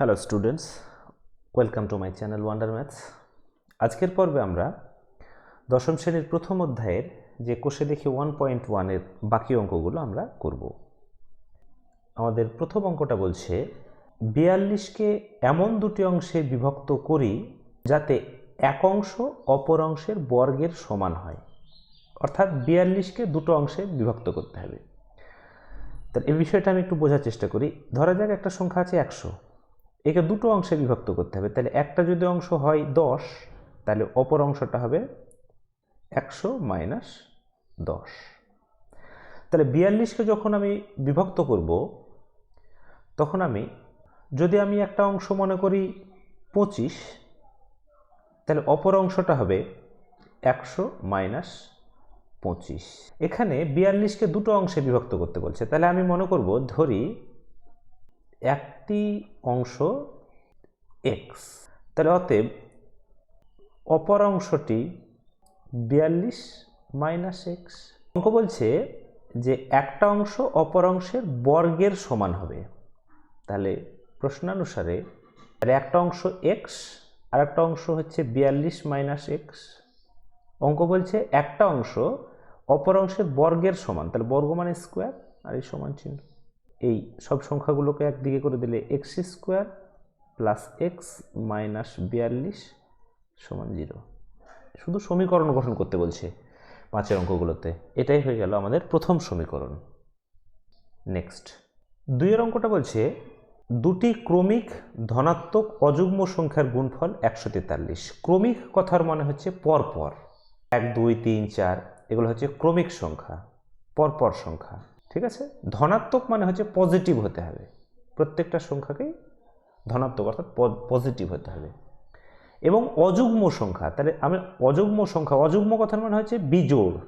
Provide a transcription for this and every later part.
Hello students welcome to my channel wonder maths আজকের পর্বে আমরা দশম শ্রেণির প্রথম অধ্যায়ের যে কোষে দেখি ওয়ান পয়েন্ট ওয়ানের বাকি অঙ্কগুলো আমরা করব। আমাদের প্রথম অঙ্কটা বলছে, বিয়াল্লিশকে এমন দুটি অংশে বিভক্ত করি যাতে এক অংশ অপর অংশের বর্গের সমান হয়। অর্থাৎ বিয়াল্লিশকে দুটো অংশে বিভক্ত করতে হবে। তাহলে এই বিষয়টা আমি একটু বোঝার চেষ্টা করি। ধরা যাক একটা সংখ্যা আছে একশো। একে দুটো অংশে বিভক্ত করতে হবে। তাহলে একটা যদি অংশ হয় দশ, তাহলে অপর অংশটা হবে একশো মাইনাস দশ। তাহলে বিয়াল্লিশকে যখন আমি বিভক্ত করব, তখন আমি যদি আমি একটা অংশ মনে করি পঁচিশ, তাহলে অপর অংশটা হবে একশো মাইনাস পঁচিশ। এখানে বিয়াল্লিশকে দুটো অংশে বিভক্ত করতে বলছে। তাহলে আমি মনে করব, ধরি একটি অংশ এক্স তাহলে অতএব অপর অংশটি বিয়াল্লিশ মাইনাস এক্স অঙ্ক বলছে যে একটা অংশ অপর অংশের বর্গের সমান হবে। তাহলে প্রশ্নানুসারে তাহলে একটা অংশ এক্স আর একটা অংশ হচ্ছে বিয়াল্লিশ মাইনাস এক্স অঙ্ক বলছে একটা অংশ অপর অংশের বর্গের সমান। তাহলে বর্গ মানে স্কোয়ার আর এই সমান চিহ্ন। এই সব সংখ্যাগুলোকে একদিকে করে দিলে x square plus x minus বিয়াল্লিশ সমান জিরো শুধু সমীকরণ গঠন করতে বলছে পাঁচের অঙ্কগুলোতে। এটাই হয়ে গেল আমাদের প্রথম সমীকরণ। নেক্সট দুইয়ের অঙ্কটা বলছে, দুটি ক্রমিক ধনাত্মক অযুগ্ম সংখ্যার গুণফল একশো তেতাল্লিশ। ক্রমিক কথার মানে হচ্ছে পরপর। এক, দুই, তিন, চার, এগুলো হচ্ছে ক্রমিক সংখ্যা, পরপর সংখ্যা। ঠিক আছে? ধনাত্মক মানে হচ্ছে পজিটিভ হতে হবে। প্রত্যেকটা সংখ্যাকেই ধনাত্মক অর্থাৎ পজিটিভ হতে হবে। এবং অযুগ্ম সংখ্যা, তাহলে আমি অযুগ্ম সংখ্যা, অযুগ্ম কথার মানে হচ্ছে বিজোড়।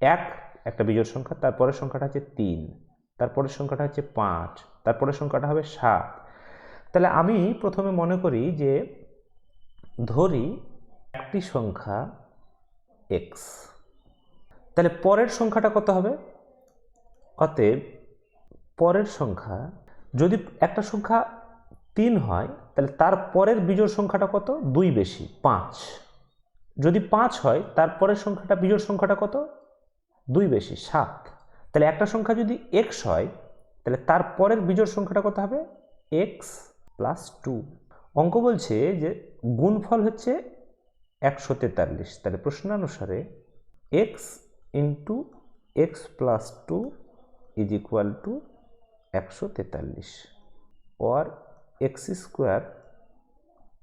এক, একটা বিজোড় সংখ্যা, তারপরের সংখ্যাটা হচ্ছে তিন, তারপরের সংখ্যাটা হচ্ছে পাঁচ, তারপরের সংখ্যাটা হবে সাত। তাহলে আমি প্রথমে মনে করি যে ধরি একটি সংখ্যা এক্স তাহলে পরের সংখ্যাটা কত হবে? অতএব পরের সংখ্যা, যদি একটা সংখ্যা তিন হয়, তাহলে তার পরের বিজোড় সংখ্যাটা কত? দুই বেশি, পাঁচ। যদি পাঁচ হয়, তার পরের সংখ্যাটা, বিজোড় সংখ্যাটা কত? দুই বেশি, সাত। তাহলে একটা সংখ্যা যদি এক্স হয়, তাহলে তার পরের বিজোড় সংখ্যাটা কত হবে? এক্স প্লাস টু অঙ্ক বলছে যে গুণফল হচ্ছে একশো তেতাল্লিশ। তাহলে প্রশ্নানুসারে x into x plus two is equal to একশো তেতাল্লিশ or x square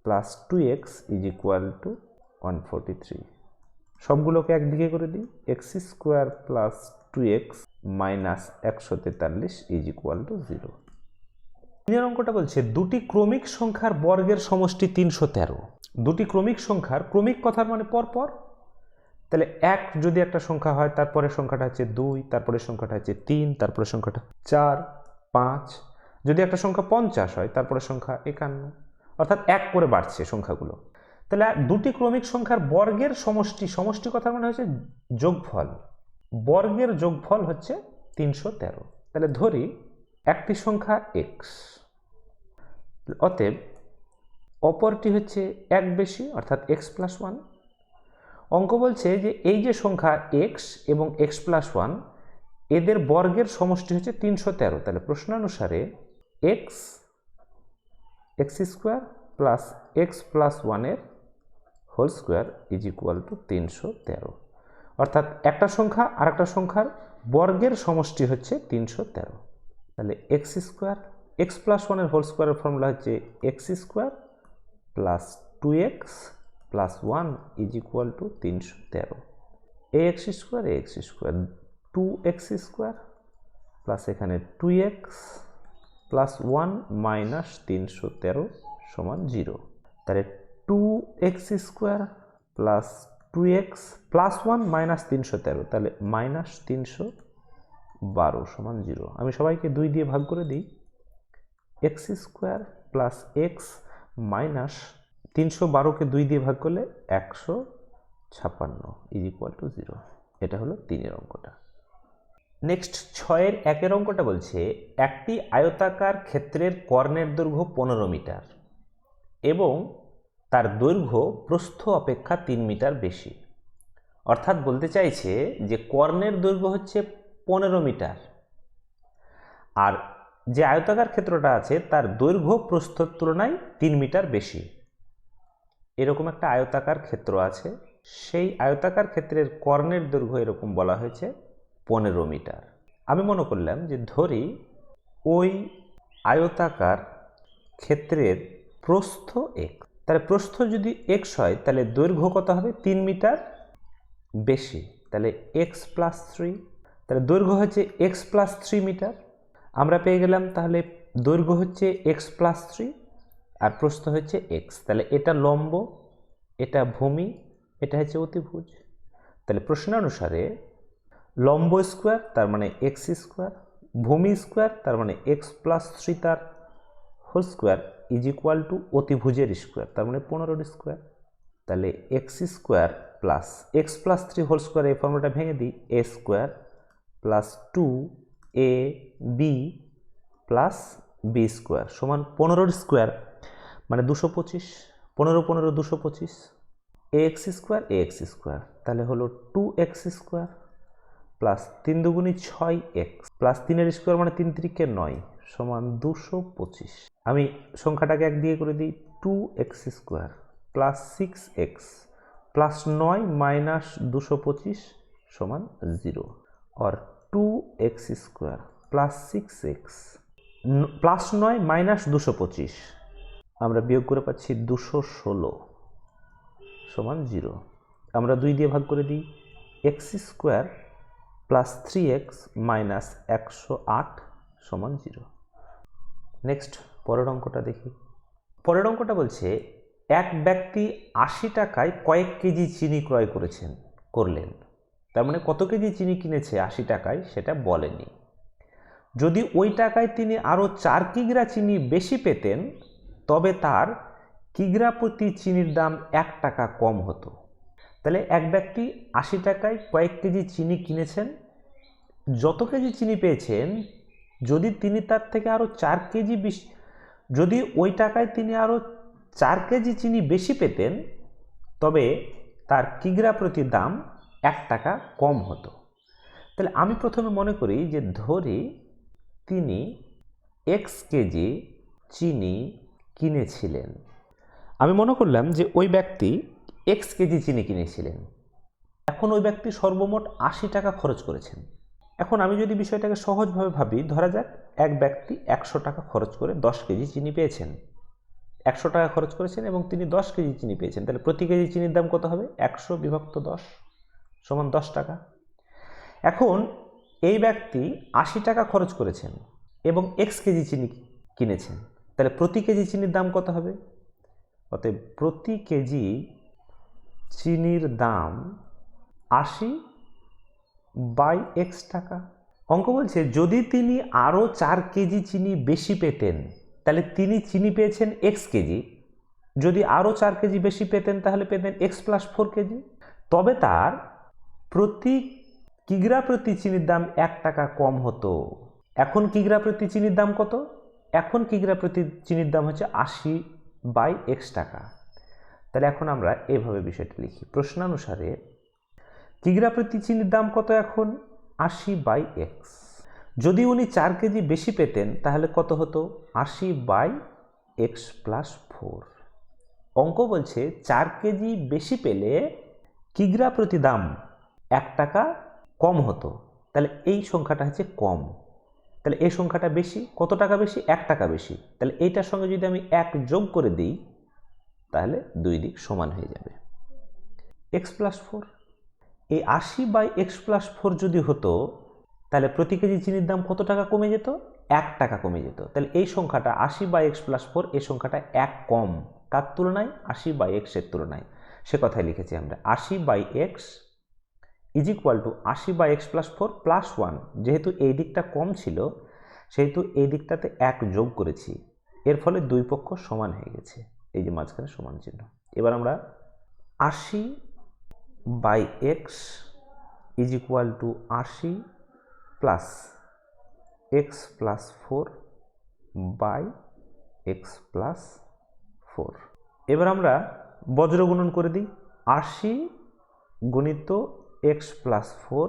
plus two x is equal to one forty three সবগুলোকে একদিকে করে দিই। X square plus two x minus একশো তেতাল্লিশ ইজ ইকুয়াল টু জিরো তিনের অঙ্কটা বলছে, দুটি ক্রমিক সংখ্যার বর্গের সমষ্টি তিনশো তেরো। দুটি ক্রমিক সংখ্যার ক্রমিক কথার মানে পরপর। তাহলে এক যদি একটা সংখ্যা হয় তারপরে সংখ্যাটা হচ্ছে দুই তারপরে সংখ্যাটা হচ্ছে তিন তারপরে সংখ্যাটা চার, পাঁচ। যদি একটা সংখ্যা পঞ্চাশ হয় তারপরে সংখ্যা একান্ন। অর্থাৎ এক করে বাড়ছে সংখ্যাগুলো। তাহলে দুটি ক্রমিক সংখ্যার বর্গের সমষ্টি সমষ্টি কথা মানে হচ্ছে যোগফল। বর্গের যোগফল হচ্ছে তিনশো তেরো। তাহলে ধরি একটি সংখ্যা এক্স অতএব অপরটি হচ্ছে এক বেশি, অর্থাৎ এক্স প্লাস ওয়ান অঙ্ক বলছে যে এই যে সংখ্যা এক্স এবং এক্স প্লাস ওয়ান এদের বর্গের সমষ্টি হচ্ছে তিনশো তেরো। তাহলে প্রশ্নানুসারে x x square plus x plus ওয়ানের whole square is equal to তিনশো তেরো। অর্থাৎ একটা সংখ্যা আর একটা সংখ্যার বর্গের সমষ্টি হচ্ছে তিনশো তেরো। তাহলে এক্স স্কোয়ার এক্স প্লাস ওয়ানের হোল স্কোয়ারের ফর্মুলা হচ্ছে x square plus two x plus one is equal to তিনশো তেরো। এ এক্স স্কোয়ার এ x square two x square plus এখানে two x plus one minus তিনশো তেরো সমান জিরো তাহলে two x square plus two x plus one minus তিনশো তেরো, তাহলে মাইনাস তিনশো বারো সমান জিরো আমি সবাইকে দুই দিয়ে ভাগ করে দিই। X square plus x minus তিনশো বারোকে দুই দিয়ে ভাগ করলে একশো ছাপ্পান্ন ইজ ইকুয়াল টু জিরো এটা হলো তিনের অঙ্কটা। নেক্সট ছয়ের একের অঙ্কটা বলছে, একটি আয়তাকার ক্ষেত্রের কর্ণের দৈর্ঘ্য পনেরো মিটার এবং তার দৈর্ঘ্য প্রস্থ অপেক্ষা তিন মিটার বেশি। অর্থাৎ বলতে চাইছে যে কর্ণের দৈর্ঘ্য হচ্ছে পনেরো মিটার। আর যে আয়তাকার ক্ষেত্রটা আছে, তার দৈর্ঘ্য প্রস্থর তুলনায় তিন মিটার বেশি। এরকম একটা আয়তাকার ক্ষেত্র আছে। সেই আয়তাকার ক্ষেত্রের কর্ণের দৈর্ঘ্য এরকম বলা হয়েছে পনেরো মিটার। আমি মনে করলাম যে ধরি ওই আয়তাকার ক্ষেত্রের প্রস্থ এক তাহলে প্রস্থ যদি এক্স হয়, তাহলে দৈর্ঘ্য কত হবে? তিন মিটার বেশি। তাহলে এক্স প্লাস থ্রি তাহলে দৈর্ঘ্য হচ্ছে এক্স প্লাস থ্রি মিটার। আমরা পেয়ে গেলাম তাহলে দৈর্ঘ্য হচ্ছে এক্স প্লাস থ্রি আর প্রস্থ হচ্ছে এক্স তাহলে এটা লম্ব, এটা ভূমি, এটা হচ্ছে অতিভুজ। তাহলে প্রশ্নানুসারে লম্ব স্কোয়ার তার মানে এক্স স্কোয়ার ভূমি স্কোয়ার তার মানে এক্স প্লাস থ্রি তার whole square is equal to অতিভুজের square তার মানে পনেরোর স্কোয়ার তাহলে x square plus x plus three whole square এই ফর্মুলাটা ভেঙে দিই a square plus two a b plus b square সমান পনেরোর স্কোয়ার মানে দুশো পঁচিশ, পনেরো পনেরো দুশো পঁচিশ এ এক্স স্কোয়ার এ এক্স স্কোয়ার তাহলে হলো টু এক্স স্কোয়ার প্লাস তিন দুগুণি ছয় এক্স প্লাস তিনের স্কোয়ার মানে তিন তিরিকে নয় সমান দুশো পঁচিশ। আমি সংখ্যাটাকে এক দিয়ে করে দিই two x square plus six x plus নয় মাইনাস দুশো পঁচিশ সমান জিরো আর two x square plus six x plus নয় মাইনাস দুশো পঁচিশ। আমরা বিয়োগ করে পাচ্ছি দুশো ষোলো সমান জিরো। আমরা দুই দিয়ে ভাগ করে দিই, x square plus three x minus একশো আট সমান জিরো। নেক্সট, পরের অঙ্কটা দেখি। পরের অঙ্কটা বলছে, এক ব্যক্তি আশি টাকায় কয়েক কেজি চিনি ক্রয় করেছেন, করলেন। তার মানে কত কেজি চিনি কিনেছে আশি টাকায় সেটা বলেনি। যদি ওই টাকায় তিনি আরও চার কিগ্রা চিনি বেশি পেতেন তবে তার কিগ্রা প্রতি চিনির দাম এক টাকা কম হতো। তাহলে এক ব্যক্তি আশি টাকায় কয়েক কেজি চিনি কিনেছেন, যত কেজি চিনি পেয়েছেন, যদি তিনি তার থেকে আরও চার কেজি বেশি, যদি ওই টাকায় তিনি আরও চার কেজি চিনি বেশি পেতেন, তবে তার কিগ্রা প্রতি দাম এক টাকা কম হতো। তাহলে আমি প্রথমে মনে করি যে ধরি তিনি এক্স কেজি চিনি কিনেছিলেন। আমি মনে করলাম যে ওই ব্যক্তি এক্স কেজি চিনি কিনেছিলেন। এখন ওই ব্যক্তি সর্বমোট আশি টাকা খরচ করেছেন। এখন আমি যদি বিষয়টাকে সহজভাবে ভাবি, ধরা যাক এক ব্যক্তি একশো টাকা খরচ করে দশ কেজি চিনি পেয়েছেন। একশো টাকা খরচ করেছেন এবং তিনি দশ কেজি চিনি পেয়েছেন। তাহলে প্রতি কেজি চিনির দাম কত হবে? একশো বিভক্ত দশ সমান দশ টাকা। এখন এই ব্যক্তি আশি টাকা খরচ করেছেন এবং এক্স কেজি চিনি কিনেছেন। তাহলে প্রতি কেজি চিনির দাম কত হবে? অতএব প্রতি কেজি চিনির দাম আশি বাই এক্স টাকা। অঙ্ক বলছে, যদি তিনি আরও চার কেজি চিনি বেশি পেতেন, তাহলে তিনি চিনি পেয়েছেন এক্স কেজি। যদি আরও চার কেজি বেশি পেতেন, তাহলে পেতেন এক্স প্লাস ফোর কেজি। তবে তার প্রতি কিগ্রা প্রতি চিনির দাম এক টাকা কম হতো। এখন কিগ্রা প্রতি চিনির দাম কত? এখন কিগ্রা প্রতি চিনির দাম হচ্ছে আশি বাই এক্স টাকা। তাহলে এখন আমরা এভাবে বিষয়টা লিখি। প্রশ্নানুসারে কিগ্রা প্রতি চিনির দাম কত এখন? আশি বাই এক্স। যদি উনি চার কেজি বেশি পেতেন, তাহলে কত হতো? আশি বাই এক্স প্লাস ফোর। অঙ্ক বলছে, চার কেজি বেশি পেলে কিগ্রা প্রতি দাম এক টাকা কম হতো। তাহলে এই সংখ্যাটা হচ্ছে কম। তাহলে এই সংখ্যাটা বেশি, কত টাকা বেশি? এক টাকা বেশি। তাহলে এইটার সঙ্গে যদি আমি এক যোগ করে দিই, তাহলে দুই দিক সমান হয়ে যাবে। এক্স প্লাস ফোর এই আশি বাই এক্স প্লাস ফোর যদি হতো, তাহলে প্রতি কেজি চিনির দাম কত টাকা কমে যেত? এক টাকা কমে যেত। তাহলে এই সংখ্যাটা আশি বাই এক্স প্লাস ফোর এই সংখ্যাটা এক কম। কার তুলনায়? আশি বাই এক্সের তুলনায়। সে কথাই লিখেছি আমরা। আশি by x is equal to আশি by x plus four plus one যেহেতু এই দিকটা কম ছিল, সেহেতু এই দিকটাতে এক যোগ করেছি। এর ফলে দুই পক্ষ সমান হয়ে গেছে। এই যে মাঝখানে সমান চিহ্ন। এবার আমরা আশি by x is equal to আশি plus x plus four by x plus four এবার আমরা বজ্রগুণন করে দিই। আশি গুণিত x plus four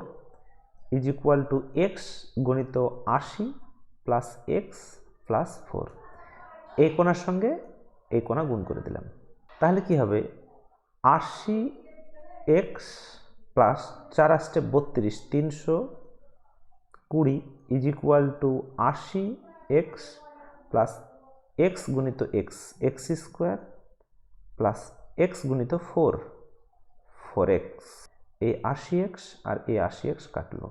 is equal to x গুণিত আশি প্লাস এক্স প্লাস ফোর এই কোণার সঙ্গে এই কোণা গুণ করে দিলাম। তাহলে কি হবে? আশি এক্স প্লাস চার আসতে বত্রিশ, তিনশো কুড়ি ইজ ইকুয়াল টু আশি এক্স প্লাস এক্স গুণিত x x square plus x গুণিত ফোর ফোর এক্স এই আশি এক্স আর এই আশি এক্স কাটলো।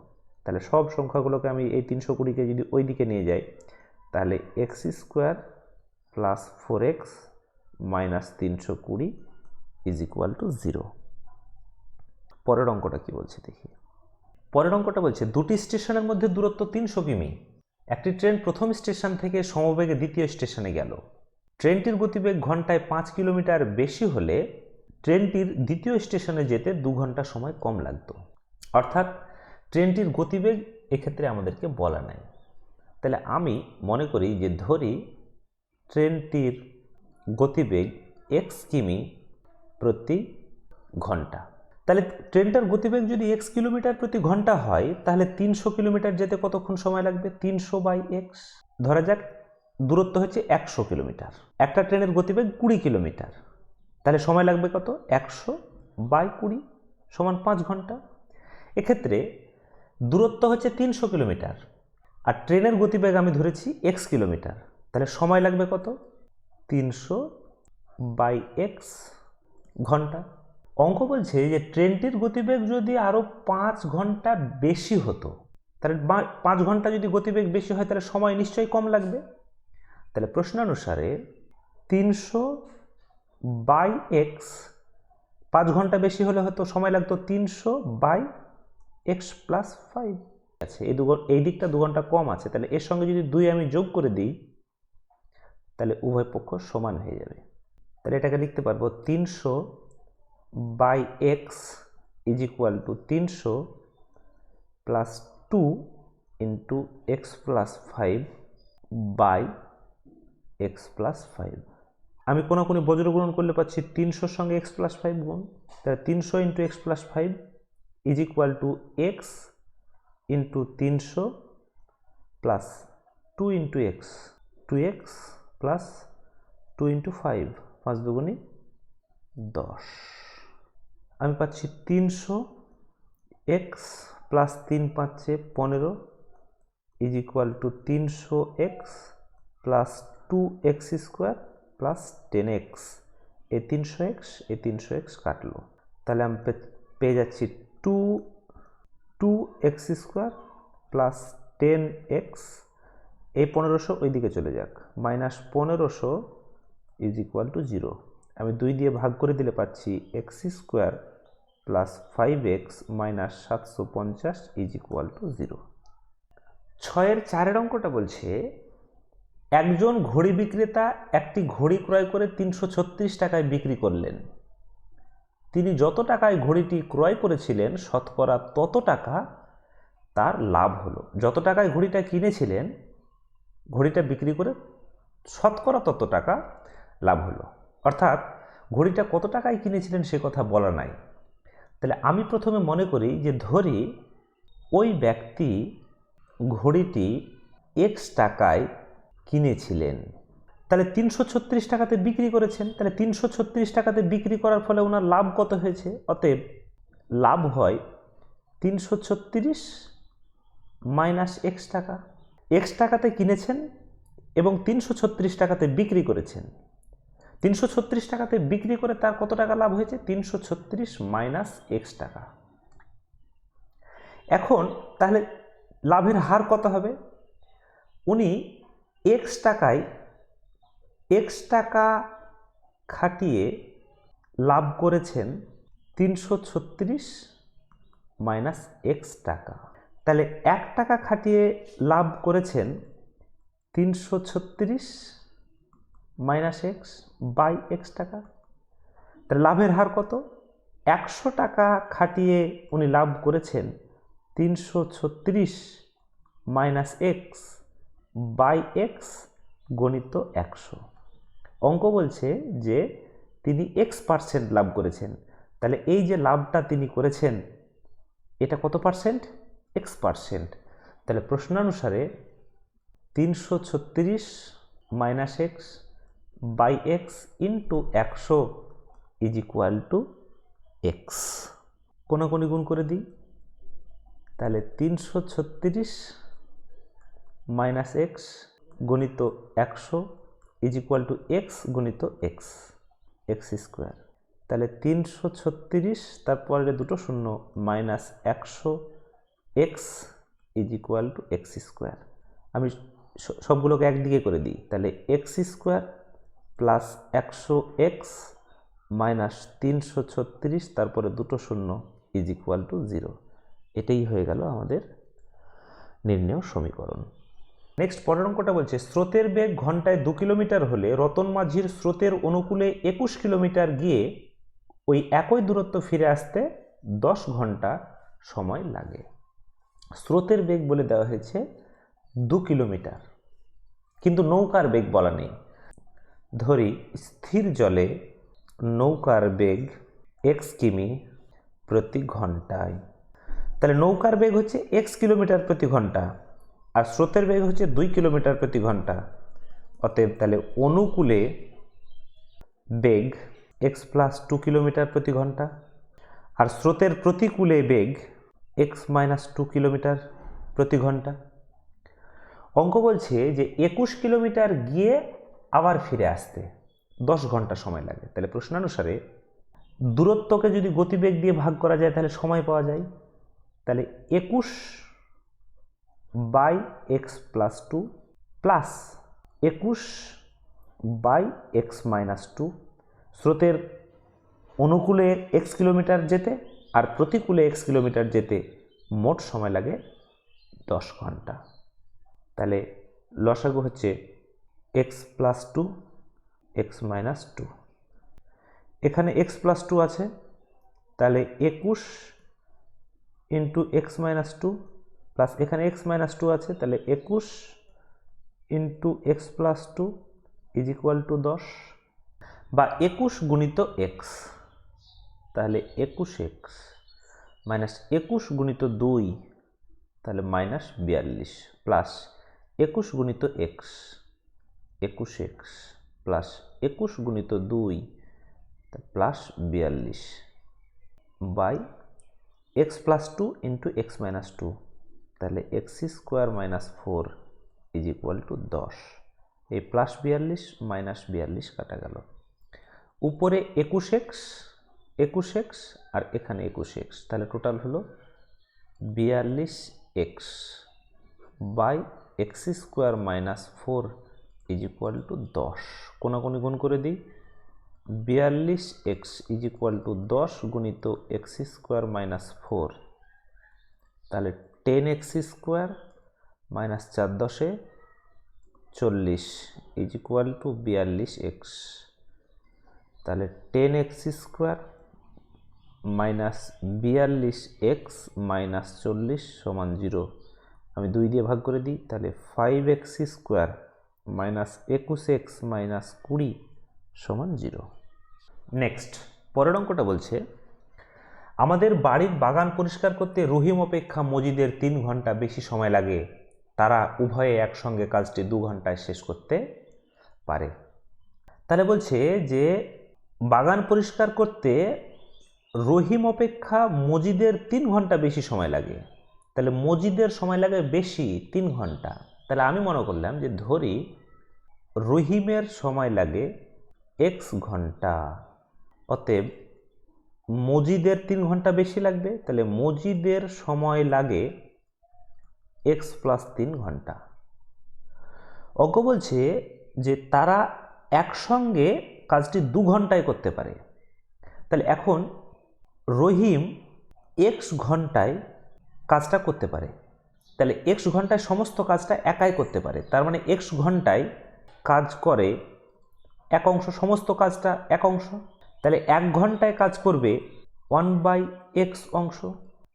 তাহলে সব সংখ্যাগুলোকে আমি এই তিনশো কুড়িকে যদি ওই দিকে নিয়ে যাই, তাহলে x square plus four x minus তিনশো কুড়ি ইজ ইকুয়াল টু জিরো। পরের অঙ্কটা কি বলছে দেখি। পরের অঙ্কটা বলছে, দুটি স্টেশনের মধ্যে দূরত্ব তিনশো কিমি। একটি ট্রেন প্রথম স্টেশন থেকে সমবেগে দ্বিতীয় স্টেশনে গেল। ট্রেনটির গতিবেগ ঘন্টায় পাঁচ কিলোমিটার বেশি হলে ট্রেনটির দ্বিতীয় স্টেশনে যেতে দু ঘণ্টা সময় কম লাগতো। অর্থাৎ ট্রেনটির গতিবেগ এক্ষেত্রে আমাদেরকে বলা নাই। তাহলে আমি মনে করি যে ধরি ট্রেনটির গতিবেগ এক্স কিমি প্রতি ঘণ্টা। তাহলে ট্রেনটার গতিবেগ যদি এক্স কিলোমিটার প্রতি ঘণ্টা হয়, তাহলে তিনশো কিলোমিটার যেতে কতক্ষণ সময় লাগবে? তিনশো বাই এক্স ধরা যাক, দূরত্ব হচ্ছে একশো কিলোমিটার। একটা ট্রেনের গতিবেগ কুড়ি কিলোমিটার। তাহলে সময় লাগবে কত? একশো বাই কুড়ি সমান পাঁচ ঘণ্টা। এক্ষেত্রে দূরত্ব হচ্ছে তিনশো কিলোমিটার আর ট্রেনের গতিবেগ আমি ধরেছি এক্স কিলোমিটার। তাহলে সময় লাগবে কত? তিনশো বাই এক্স ঘণ্টা। অঙ্ক বলছে যে ট্রেনটির গতিবেগ যদি আরও পাঁচ ঘণ্টা বেশি হতো, তাহলে পাঁচ ঘণ্টা যদি গতিবেগ বেশি হয়, তাহলে সময় নিশ্চয়ই কম লাগবে। তাহলে প্রশ্নানুসারে তিনশো বাই এক্স, পাঁচ ঘণ্টা বেশি হলে হয়তো সময় লাগতো তিনশো বাই এক্স প্লাস ফাইভ। আছে এই দু এই দিকটা দু ঘণ্টা কম আছে, তাহলে এর সঙ্গে যদি দুই আমি যোগ করে দিই, তাহলে উভয় পক্ষ সমান হয়ে যাবে। তাহলে এটাকে লিখতে পারব তিনশো by x is equal to তিনশো plus two into x plus five by x plus five. আমি কোনো কোনো বজ্র গুণন করলে পাচ্ছি তিনশোর সঙ্গে এক্স প্লাস ফাইভ গুণ। তাহলে তিনশো into x plus five is equal to x into তিনশো plus two into x two x plus two into five পাঁচ দুগুণি দশ। আমি পাচ্ছি তিনশো এক্স প্লাস তিন পাঁচে পনেরো ইজ ইকুয়াল টু তিনশো x plus two x square plus ten x এই তিনশো এক্স এই তিনশো এক্স কাটলো। তাহলে আমি পেয়ে যাচ্ছি two two x square plus ten x এই পনেরোশো ওই দিকে চলে যাক। মাইনাস পনেরোশো ইজ ইকুয়াল টু জিরো আমি দুই দিয়ে ভাগ করে দিলে পাচ্ছি x square plus five x minus সাতশো পঞ্চাশ ইজ ইকুয়াল টু জিরো ছয়ের চারের অঙ্কটা বলছে একজন ঘড়ি বিক্রেতা একটি ঘড়ি ক্রয় করে তিনশো ছত্রিশ টাকায় বিক্রি করলেন। তিনি যত টাকায় ঘড়িটি ক্রয় করেছিলেন, শতকরা তত টাকা তার লাভ হলো। যত টাকায় ঘড়িটা কিনেছিলেন, ঘড়িটা বিক্রি করে শতকরা তত টাকা লাভ হলো। অর্থাৎ ঘড়িটা কত টাকায় কিনেছিলেন সে কথা বলা নাই। তাহলে আমি প্রথমে মনে করি যে ধরি ওই ব্যক্তি ঘড়িটি এক্স টাকায় কিনেছিলেন। তাহলে তিনশো ছত্রিশ টাকাতে বিক্রি করেছেন, তাহলে তিনশো ছত্রিশ টাকাতে বিক্রি করার ফলে ওনার লাভ কত হয়েছে? অতএব লাভ হয় তিনশো ছত্রিশ মাইনাস এক্স টাকা। এক্স টাকাতে কিনেছেন এবং তিনশো ছত্রিশ টাকাতে বিক্রি করেছেন। তিনশো ছত্রিশ টাকাতে বিক্রি করে তার কত টাকা লাভ হয়েছে? তিনশো ছত্রিশ মাইনাস এক্স টাকা। এখন তাহলে লাভের হার কত হবে? উনি এক্স টাকায় এক্স টাকা খাটিয়ে লাভ করেছেন তিনশো ছত্রিশ মাইনাস এক্স টাকা। তাহলে এক টাকা খাটিয়ে লাভ করেছেন তিনশো ছত্রিশ মাইনাস এক্স বাই এক্স টাকা। তাহলে লাভের হার কত? একশো টাকা খাটিয়ে উনি লাভ করেছেন তিনশো ছত্রিশ মাইনাস এক্স বাই এক্স গণিত একশো। অঙ্ক বলছে যে তিনি এক্স পার্সেন্ট লাভ করেছেন। তাহলে এই যে লাভটা তিনি করেছেন, এটা কত পার্সেন্ট? X percent. তাহলে প্রশ্নানুসারে তিনশো ছত্রিশ minus x by x into একশো ইজ ইকুয়াল টু এক্স। কোনাকুনি গুণ করে দিই। তাহলে তিনশো ছত্রিশ মাইনাস এক্স গণিত একশো ইজ ইকুয়াল টু এক্স গণিত এক্স এক্স স্কোয়ার তাহলে তিনশো ছত্রিশ, তারপরে দুটো শূন্য, মাইনাস একশো x is equal to x square আমি সবগুলোকে একদিকে করে দিই। তাহলে এক্স স্কোয়ার প্লাস একশো এক্স মাইনাস তিনশো ছত্রিশ, তারপরে দুটো শূন্য ইজ ইকুয়াল টু জিরো এটাই হয়ে গেল আমাদের নির্ণয় সমীকরণ। নেক্সট পরের অঙ্কটা বলছে, স্রোতের বেগ ঘন্টায় দু কিলোমিটার হলে রতন মাঝির স্রোতের অনুকূলে একুশ কিলোমিটার গিয়ে ওই একই দূরত্ব ফিরে আসতে দশ ঘণ্টা সময় লাগে। স্রোতের বেগ বলে দেওয়া হয়েছে দু কিলোমিটার। কিন্তু নৌকার বেগ বলা নেই। ধরি, স্থির জলে নৌকার বেগ এক্স কিমি প্রতি ঘন্টায়। তাহলে নৌকার বেগ হচ্ছে এক্স কিলোমিটার প্রতি ঘণ্টা। আর স্রোতের বেগ হচ্ছে দুই কিলোমিটার প্রতি ঘণ্টা। অতএব তাহলে অনুকূলে বেগ এক্স প্লাস টু কিলোমিটার প্রতি ঘণ্টা আর স্রোতের প্রতিকূলে বেগ এক্স মাইনাস টু কিলোমিটার প্রতি ঘণ্টা। অঙ্ক বলছে যে একুশ কিলোমিটার গিয়ে আবার ফিরে আসতে দশ ঘণ্টা সময় লাগে। তাহলে প্রশ্নানুসারে দূরত্বকে যদি গতিবেগ দিয়ে ভাগ করা যায় তাহলে সময় পাওয়া যায়। তাহলে একুশ by x plus two plus একুশ বাই এক্স মাইনাস টু। স্রোতের অনুকূলে এক্স কিলোমিটার যেতে আর প্রতিকূলে এক্স কিলোমিটার যেতে মোট সময় লাগে দশ ঘণ্টা। তাহলে লসাগু হচ্ছে x plus two, x minus two. এখানে এক্স প্লাস টু আছে, তাহলে একুশ into x minus two plus এখানে এক্স মাইনাস টু আছে, তাহলে একুশ into x plus two is equal to দশ, বা একুশ গুণিত এক্স তাহলে একুশ এক্স মাইনাস একুশ গুণিত দুই, তাহলে মাইনাস বিয়াল্লিশ প্লাস একুশ গুণিত এক্স একুশ এক্স প্লাস একুশ গুণিত দুই প্লাস বিয়াল্লিশ by x plus two into x minus two তাহলে x square minus four is equal to দশ। এই প্লাস বিয়াল্লিশ মাইনাস বিয়াল্লিশ কাটা গেল। উপরে একুশ এক্স একুশ এক্স আর এখানে একুশ এক্স তাহলে টোটাল হলো বিয়াল্লিশ x by x square minus four is equal to দশ। কোনাকুনি গুণ করে দিই, বিয়াল্লিশ এক্স ইজ ইকুয়াল টু দশ গুণিত এক্স স্কোয়ার মাইনাস ফোর তাহলে টেন এক্স স্কোয়ার মাইনাস চার দশে চল্লিশ ইজ ইকুয়াল টু বিয়াল্লিশ এক্স। তাহলে টেন এক্স স্কোয়ার মাইনাস বিয়াল্লিশ এক্স মাইনাস চল্লিশ সমান জিরো। আমি দুই দিয়ে ভাগ করে দিই, তাহলে ফাইভ এক্স স্কোয়ার মাইনাস একুশ এক্স মাইনাস কুড়ি সমান জিরো। নেক্সট, পরের অঙ্কটা বলছে আমাদের বাড়ির বাগান পরিষ্কার করতে রহিম অপেক্ষা মজিদের তিন ঘণ্টা বেশি সময় লাগে। তারা উভয়ে একসঙ্গে কাজটি দু ঘন্টায় শেষ করতে পারে। তাহলে বলছে যে, বাগান পরিষ্কার করতে রহিম অপেক্ষা মজিদের তিন ঘণ্টা বেশি সময় লাগে। তাহলে মজিদের সময় লাগে বেশি তিন ঘণ্টা। তাহলে আমি মনে করলাম যে, ধরি রহিমের সময় লাগে এক্স ঘণ্টা। অতএব মজিদের তিন ঘণ্টা বেশি লাগবে, তাহলে মজিদের সময় লাগে এক্স প্লাস তিন ঘণ্টা। অজ্ঞ বলছে যে তারা একসঙ্গে কাজটি দু ঘন্টায় করতে পারে। তাহলে এখন রহিম এক্স ঘন্টায় কাজটা করতে পারে। তাহলে এক্স ঘন্টায় সমস্ত কাজটা একাই করতে পারে। তার মানে এক্স ঘন্টায় কাজ করে এক অংশ, সমস্ত কাজটা এক অংশ। তাহলে এক ঘন্টায় কাজ করবে ওয়ান বাই এক্স অংশ।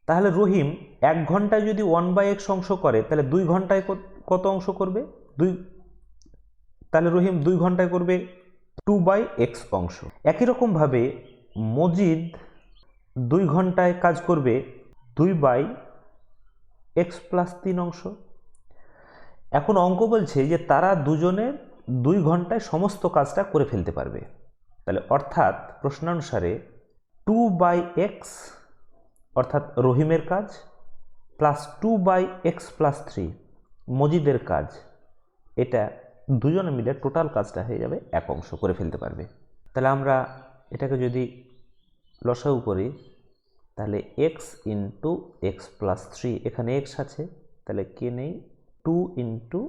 তাহলে রহিম, এক ঘন্টায় যদি ওয়ান বাই এক্স অংশ করে, তাহলে দুই ঘন্টায় কত- অংশ করবে? দুই, তাহলে রহিম দুই ঘন্টায় করবে টু বাই এক্স অংশ। একই রকমভাবে মজিদ দুই ঘন্টায় কাজ করবে দুই বাই এক্স প্লাস তিন অংশ। এখন অঙ্ক বলছে যে তারা দুজনের দুই ঘন্টায় সমস্ত কাজটা করে ফেলতে পারবে। তাহলে অর্থাৎ প্রশ্নানুসারে টু বাই এক্স অর্থাৎ রহিমের কাজ plus two by x plus three মজিদের কাজ, এটা দুজনে মিলে টোটাল কাজটা হয়ে যাবে এক অংশ করে ফেলতে পারবে। তাহলে আমরা এটাকে যদি লসাগু করি, তাহলে x into x plus three এখানে এক্স আছে, তাহলে কে নেই? Two into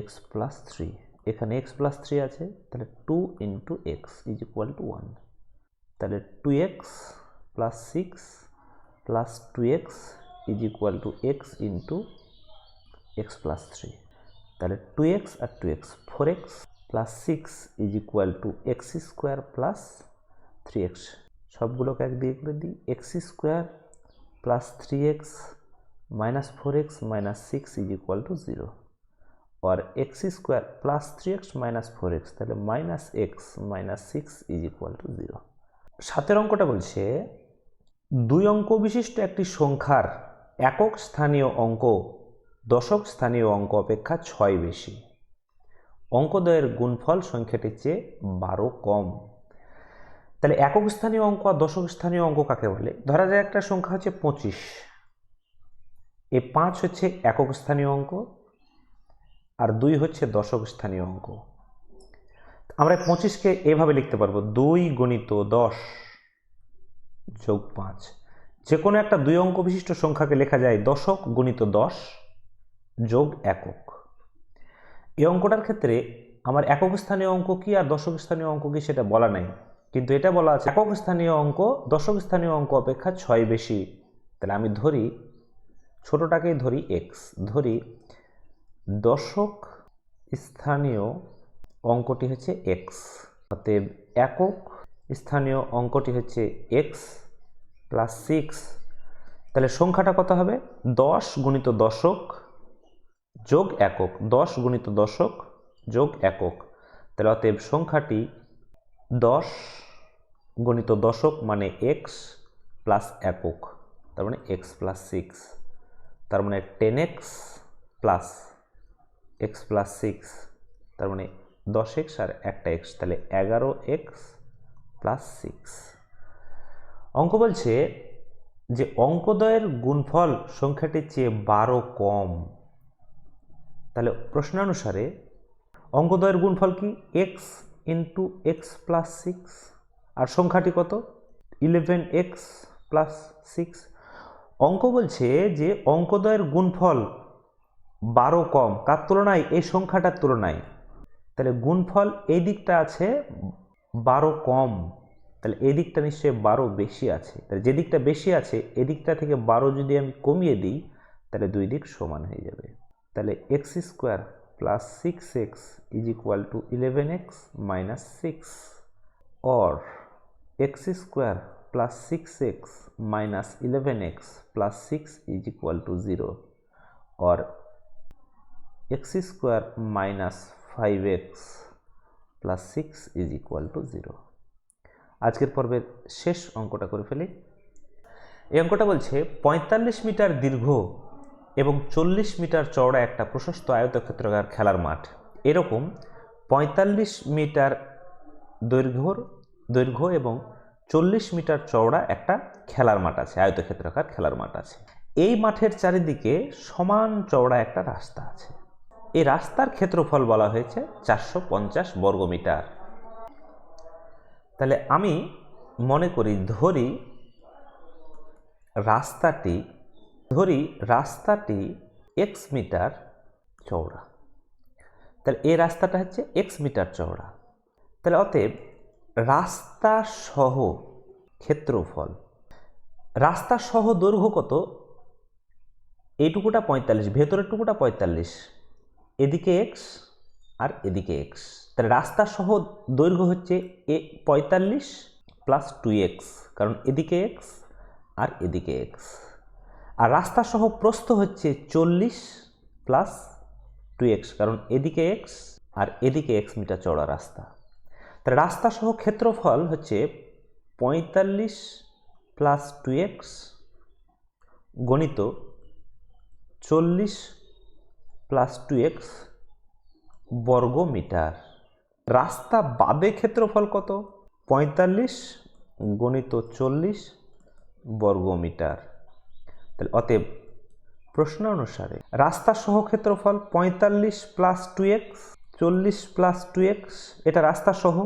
x plus three এখানে এক্স প্লাস থ্রি আছে, তাহলে two into x is equal to one তাহলে two x plus six plus two x is equal to x into x plus three তাহলে two x R two x four x plus six is equal to x square plus three x সবগুলোকে এক দিয়ে করে দিই x square plus three x minus four x minus six is equal to zero R x square plus three x minus four x তাহলে minus x minus six is equal to zero সাতের অঙ্কটা বলছে, দুই অঙ্ক বিশিষ্ট একটি সংখ্যার একক স্থানীয় অঙ্ক, দশক স্থানীয় অঙ্ক অপেক্ষা ছয় বেশি। অঙ্কদ্বয়ের গুণফল সংখ্যাটির চেয়ে বারো কম। তাহলে একক স্থানীয় অঙ্ক আর দশক স্থানীয় অঙ্ক কাকে বলে? ধরা যায় একটা সংখ্যা হচ্ছে পঁচিশ। এ পাঁচ হচ্ছে একক স্থানীয় অঙ্ক আর দুই হচ্ছে দশক স্থানীয় অঙ্ক। আমরা পঁচিশকে এভাবে লিখতে পারব, দুই গণিত দশ যোগ পাঁচ। যে কোনো একটা দুই অঙ্ক বিশিষ্ট সংখ্যাকে লেখা যায় দশক গণিত দশ যোগ একক। এই অঙ্কটার ক্ষেত্রে আমার একক স্থানীয় অঙ্ক কি আর দশক স্থানীয় অঙ্ক কি সেটা বলা নাই, কিন্তু এটা বলা আছে একক স্থানীয় অঙ্ক দশক স্থানীয় অঙ্ক অপেক্ষা ছয় বেশি। তাহলে আমি ধরি, ছোটোটাকেই ধরি এক্স ধরি দশক স্থানীয় অঙ্কটি হচ্ছে এক্স অতএব একক স্থানীয় অঙ্কটি হচ্ছে এক্স প্লাস সিক্স তাহলে সংখ্যাটা কত হবে? দশ গুণিত দশক যোগ একক। দশ গুণিত দশক যোগ একক। তাহলে অতএব সংখ্যাটি দশ গণিত দশক মানে এক্স প্লাস একক। তার মানে এক্স প্লাস সিক্স তার মানে ten x plus x plus six, তার মানে দশ এক্স আর একটা এক্স, তাহলে এগারো এক্স প্লাস সিক্স। অঙ্ক বলছে যে অঙ্কদয়ের গুণফল সংখ্যাটির চেয়ে বারো কম। তাহলে প্রশ্নানুসারে অঙ্কদ্বয়ের গুণফল কি? X into x plus six, আর সংখ্যাটি কত? Eleven x plus six. অঙ্ক বলছে যে অঙ্কদ্বয়ের গুণফল বারো কম, কার তুলনায়? এই সংখ্যাটার তুলনায়। তাহলে গুণফল এই দিকটা আছে বারো কম। তাহলে এই দিকটা নিশ্চয়ই বারো বেশি আছে। তাহলে যে দিকটা বেশি আছে এদিকটা থেকে বারো যদি আমি কমিয়ে দিই, তাহলে দুই দিক সমান হয়ে যাবে। তাহলে x square plus six x is equal to eleven x minus six. Or x square plus six x minus eleven x plus six is equal to zero. Or x square minus five x plus six is equal to zero. আজকের পর্বের শেষ অঙ্কটা করে ফেলি। এই অঙ্কটা বলছে, পঁয়তাল্লিশ মিটার দীর্ঘ এবং চল্লিশ মিটার চওড়া একটা প্রশস্ত আয়তক্ষেত্রাকার খেলার মাঠ। এরকম পঁয়তাল্লিশ মিটার দৈর্ঘ্যর, দৈর্ঘ্য এবং চল্লিশ মিটার চওড়া একটা খেলার মাঠ আছে, আয়তক্ষেত্রাকার খেলার মাঠ আছে। এই মাঠের চারিদিকে সমান চওড়া একটা রাস্তা আছে। এই রাস্তার ক্ষেত্রফল বলা হয়েছে চারশো পঞ্চাশ বর্গমিটার। তাহলে আমি মনে করি, ধরি রাস্তাটি ধরি রাস্তাটি এক্স মিটার চওড়া। তাহলে এই রাস্তাটা হচ্ছে এক্স মিটার চওড়া। তাহলে অতএব রাস্তা সহ ক্ষেত্রফল, রাস্তা সহ দৈর্ঘ্য কত? এইটুকুটা পঁয়তাল্লিশ ভেতরের টুকুটা পঁয়তাল্লিশ। এদিকে এক্স আর এদিকে এক্স তাহলে রাস্তা সহ দৈর্ঘ্য হচ্ছে এ পঁয়তাল্লিশ প্লাস টু এক্স কারণ এদিকে এক্স আর এদিকে এক্স আর রাস্তা সহ প্রস্থ হচ্ছে চল্লিশ প্লাস টু এক্স কারণ এদিকে এক্স আর এদিকে এক্স মিটার চওড়া রাস্তা। তাহলে রাস্তা সহ ক্ষেত্রফল হচ্ছে পঁয়তাল্লিশ প্লাস টু এক্স গণিত চল্লিশ প্লাস টু এক্স বর্গ মিটার রাস্তা বাদে ক্ষেত্রফল কত? পঁয়তাল্লিশ গণিত চল্লিশ বর্গ মিটার তাহলে অতএব প্রশ্ন অনুসারে রাস্তা সহ ক্ষেত্রফল পঁয়তাল্লিশ প্লাস টু এক্স চল্লিশ প্লাস টু এক্স এটা রাস্তা সহ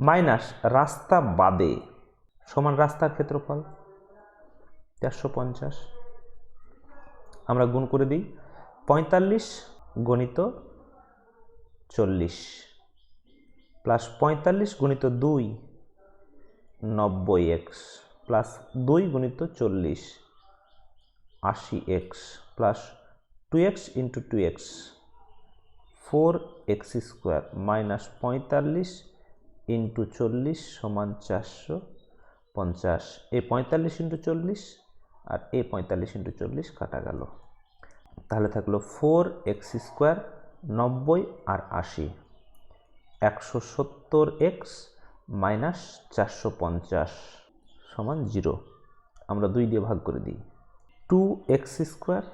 মাইনাস রাস্তা বাদে সমান রাস্তার ক্ষেত্রফল। চারশো পঞ্চাশ। আমরা গুণ করে দিই। পঁয়তাল্লিশ গণিত চল্লিশ প্লাস পঁয়তাল্লিশ গুণিত দুই, নব্বই এক্স প্লাস দুই গুণিত চল্লিশ, আশি x plus two x into two x four x square minus পঁয়তাল্লিশ ইন্টু চল্লিশ সমান চারশো পঞ্চাশ। এ পঁয়তাল্লিশ ইন্টু চল্লিশ আর এ পঁয়তাল্লিশ ইন্টু চল্লিশ কাটা গেল। তাহলে থাকল ফোর এক্স স্কোয়ার নব্বই আর আশি। একশো সত্তর এক্স মাইনাস চারশো পঞ্চাশ সমান জিরো। আমরা দুই দিয়ে ভাগ করে দিই। Two x square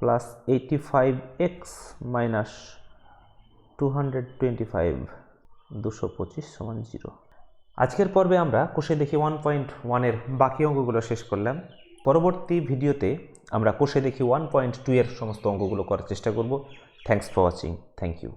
plus eighty five x minus two hundred twenty five দুশো পঁচিশ সমান জিরো। আজকের পর্বে আমরা কোষে দেখি ওয়ান পয়েন্ট ওয়ানের বাকি অঙ্কগুলো শেষ করলাম। পরবর্তী ভিডিওতে আমরা কোষে দেখি ওয়ান পয়েন্ট টু এর সমস্ত অঙ্কগুলো করার চেষ্টা করব। Thanks for watching thank you